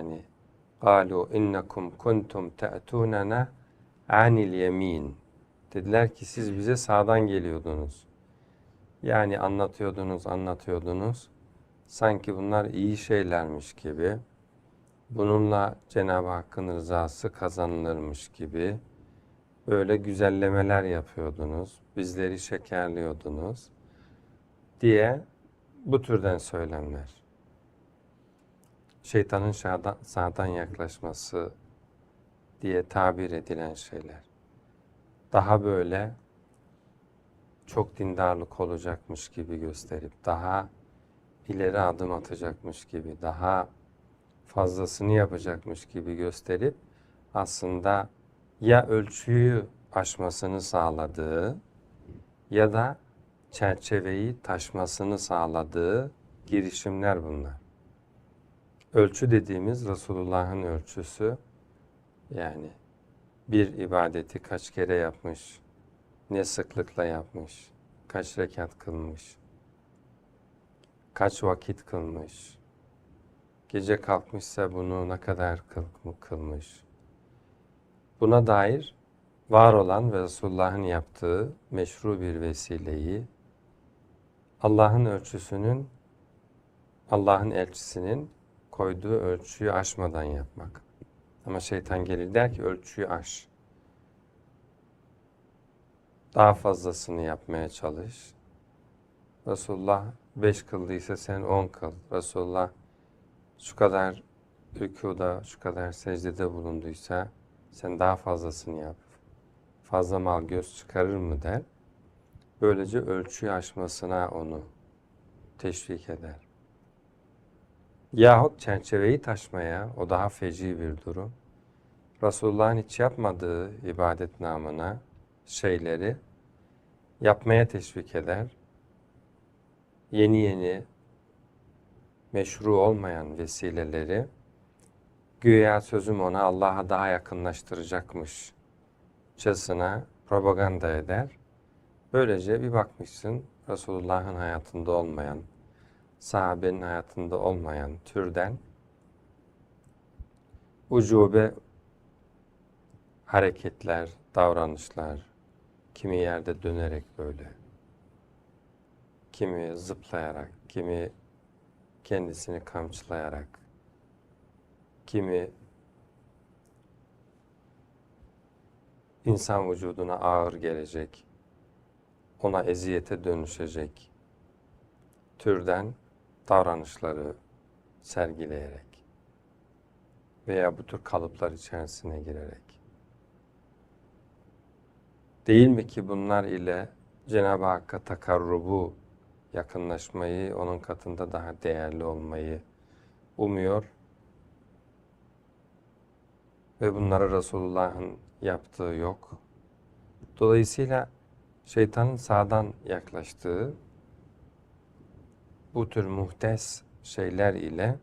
Yani قالوا innakum kuntum ta'tunana anil yemin. Dediler ki siz bize sağdan geliyordunuz. Yani anlatıyordunuz, anlatıyordunuz. Sanki bunlar iyi şeylermiş gibi. Bununla Cenab-ı Hakk'ın rızası kazanılırmış gibi. Böyle güzellemeler yapıyordunuz. Bizleri şekerliyordunuz diye bu türden söylemler şeytanın sağdan, sağdan yaklaşması diye tabir edilen şeyler. Daha böyle çok dindarlık olacakmış gibi gösterip, daha ileri adım atacakmış gibi, daha fazlasını yapacakmış gibi gösterip aslında ya ölçüyü aşmasını sağladığı ya da çerçeveyi taşmasını sağladığı girişimler bunlar. Ölçü dediğimiz Resulullah'ın ölçüsü yani bir ibadeti kaç kere yapmış, ne sıklıkla yapmış, kaç rekat kılmış, kaç vakit kılmış, gece kalkmışsa bunu ne kadar kıl, kılmış. Buna dair var olan ve Resulullah'ın yaptığı meşru bir vesileyi Allah'ın ölçüsünün, Allah'ın elçisinin koyduğu ölçüyü aşmadan yapmak. Ama şeytan gelir der ki ölçüyü aş. Daha fazlasını yapmaya çalış. Resulullah beş kıldıysa sen on kıl. Resulullah şu kadar rükuda, şu kadar secdede bulunduysa sen daha fazlasını yap. Fazla mal göz çıkarır mı der. Böylece ölçüyü aşmasına onu teşvik eder. Yahut çerçeveyi taşmaya, o daha feci bir durum. Resulullah'ın hiç yapmadığı ibadet namına şeyleri yapmaya teşvik eder. Yeni yeni meşru olmayan vesileleri güya sözüm ona Allah'a daha yakınlaştıracakmış çasına propaganda eder. Böylece bir bakmışsın Resulullah'ın hayatında olmayan, sahabenin hayatında olmayan türden ucube hareketler, davranışlar, kimi yerde dönerek böyle, kimi zıplayarak, kimi kendisini kamçılayarak, kimi insan vücuduna ağır gelecek, ona eziyete dönüşecek türden davranışları sergileyerek veya bu tür kalıplar içerisine girerek. Değil mi ki bunlar ile Cenab-ı Hakk'a takarrubu, yakınlaşmayı, onun katında daha değerli olmayı umuyor ve bunları Resulullah'ın yaptığı yok. Dolayısıyla şeytanın sağdan yaklaştığı bu tür muhtes şeyler ile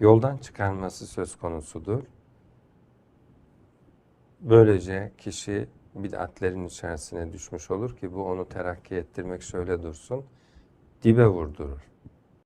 yoldan çıkarması söz konusudur. Böylece kişi bid'atlerin içerisine düşmüş olur ki bu onu terakki ettirmek şöyle dursun, dibe vurdurur.